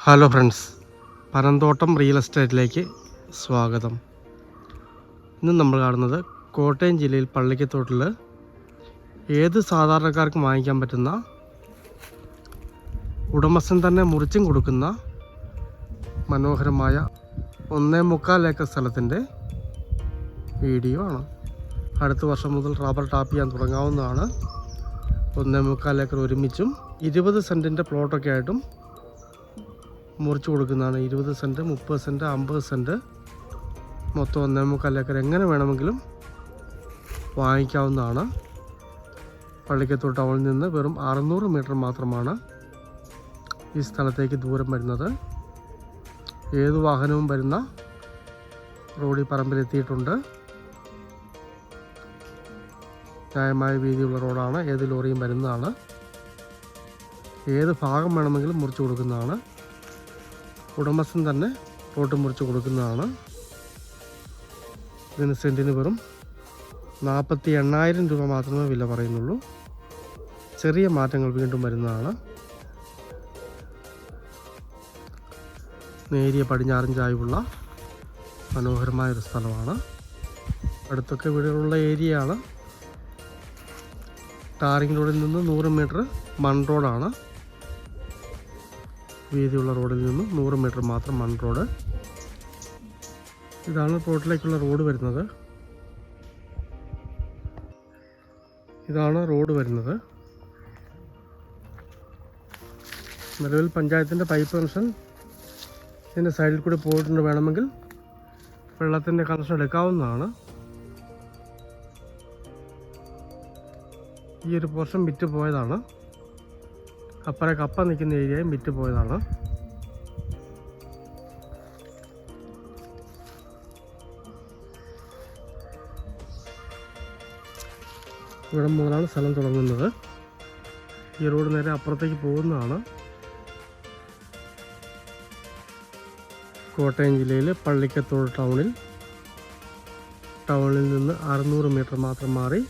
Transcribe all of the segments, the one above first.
Hello friends Panamthottam real എസ്റ്റേറ്റിലേക്ക് സ്വാഗതം. ഇന്ന് നമ്മൾ കാണുന്നത് കോട്ടയം ജില്ലയിൽ പള്ളിക്കത്തോട്ടിൽ ഏത് സാധാരണക്കാർക്കും വാങ്ങിക്കാൻ പറ്റുന്ന ഉടമസ്ഥൻ തന്നെ മുറിച്ചും കൊടുക്കുന്ന മനോഹരമായ ഒന്നേ മുക്കാൽ ഏക്കർ സ്ഥലത്തിന്റെ വീഡിയോ ആണ്. അടുത്ത വർഷം മുതൽ റബ്ബർ ടാപ്പ് ചെയ്യാൻ തുടങ്ങാവുന്നതാണ്. ഒന്നേ മുക്കാൽ ഏക്കർ ഒരുമിച്ചും ഇരുപത് സെന്റിന്റെ പ്ലോട്ടൊക്കെ ആയിട്ടും മുറിച്ച് കൊടുക്കുന്നതാണ്. ഇരുപത് സെന്റ് മുപ്പത് സെന്റ് അമ്പത് സെന്റ് മൊത്തം ഒന്നേ മുക്കാലേക്കർ എങ്ങനെ വേണമെങ്കിലും വാങ്ങിക്കാവുന്നതാണ്. പള്ളിക്കത്തൂർ ടൗണിൽ നിന്ന് വെറും അറുന്നൂറ് മീറ്റർ മാത്രമാണ് ഈ സ്ഥലത്തേക്ക് ദൂരം വരുന്നത്. ഏത് വാഹനവും വരുന്ന റോഡിൽ പറമ്പിലെത്തിയിട്ടുണ്ട്. ന്യായമായ വീതിയുള്ള റോഡാണ്. ഏത് ലോറിയും വരുന്നതാണ്. ഏത് ഭാഗം വേണമെങ്കിലും മുറിച്ചു കൊടുക്കുന്നതാണ്. ഉടമസ്ഥൻ തന്നെ പ്ലോട്ട് മുറിച്ച് കൊടുക്കുന്നതാണ്. ഇതിന് സെന്റിന് വെറും നാൽപ്പത്തി എണ്ണായിരം രൂപ മാത്രമേ വില പറയുന്നുള്ളൂ. ചെറിയ മാറ്റങ്ങൾ വീണ്ടും വരുന്നതാണ്. നേരിയ പടിഞ്ഞാറൻ മനോഹരമായൊരു സ്ഥലമാണ്. അടുത്തൊക്കെ വീടുകളുള്ള ഏരിയയാണ്. ടാറിംഗ് റോഡിൽ നിന്ന് നൂറ് മീറ്റർ മൺ റോഡാണ്. വീതിയുള്ള റോഡിൽ നിന്നും നൂറ് മീറ്റർ മാത്രം മൺ റോഡ്. ഇതാണ് റോഡിലേക്കുള്ള റോഡ് വരുന്നത്. ഇതാണ് റോഡ് വരുന്നത്. നിലവിൽ പഞ്ചായത്തിന്റെ പൈപ്പ് കണക്ഷൻ ഇതിന്റെ സൈഡിൽ കൂടി പോയിട്ടുണ്ട് വേണമെങ്കിൽ വെള്ളത്തിന്റെ കണക്ഷൻ എടുക്കാവുന്നതാണ്. ഈ ഒരു പോർഷൻ വിറ്റ് പോയതാണ്. അപ്പുറം കപ്പ നിൽക്കുന്ന ഏരിയയും വിറ്റ് പോയതാണ്. ഇവിടെ മുതലാണ് സ്ഥലം തുടങ്ങുന്നത്. ഈ റോഡ് നേരെ അപ്പുറത്തേക്ക് പോകുന്നതാണ്. കോട്ടയം ജില്ലയിൽ പള്ളിക്കത്തോട് ടൗണിൽ. ടൗണിൽ നിന്ന് അറുന്നൂറ് മീറ്റർ മാത്രം മാറി.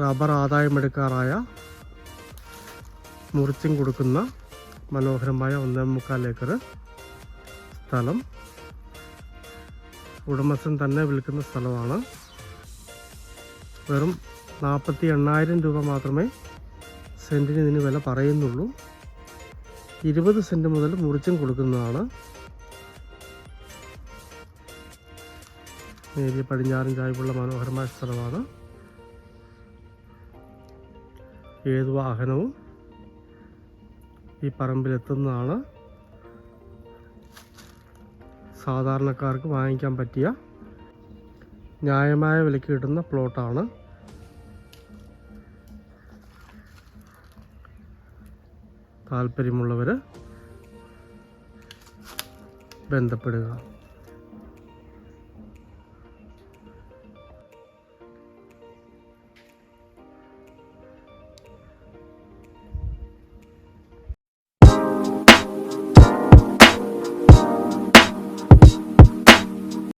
റബ്ബർ ആദായമെടുക്കാറായ മുറിച്ചും കൊടുക്കുന്ന മനോഹരമായ ഒന്നേ മുക്കാൽ ഏക്കർ സ്ഥലം. ഉടമസ്ഥൻ തന്നെ വിൽക്കുന്ന സ്ഥലമാണ്. വെറും നാൽപ്പത്തി എണ്ണായിരം രൂപ മാത്രമേ സെന്റിന് ഇതിന് വില പറയുന്നുള്ളൂ. ഇരുപത് സെന്റ് മുതൽ മുറിച്ചും കൊടുക്കുന്നതാണ്. നേരിയ പടിഞ്ഞാറൻ ചായ്വുള്ള മനോഹരമായ സ്ഥലമാണ്. ഏത് വാഹനവും ഈ പറമ്പിലെത്തുന്നതാണ്. സാധാരണക്കാർക്ക് വാങ്ങിക്കാൻ പറ്റിയ ന്യായമായ വിലയ്ക്ക് കിട്ടുന്ന പ്ലോട്ടാണ്. താല്പര്യമുള്ളവർ ബന്ധപ്പെടുക.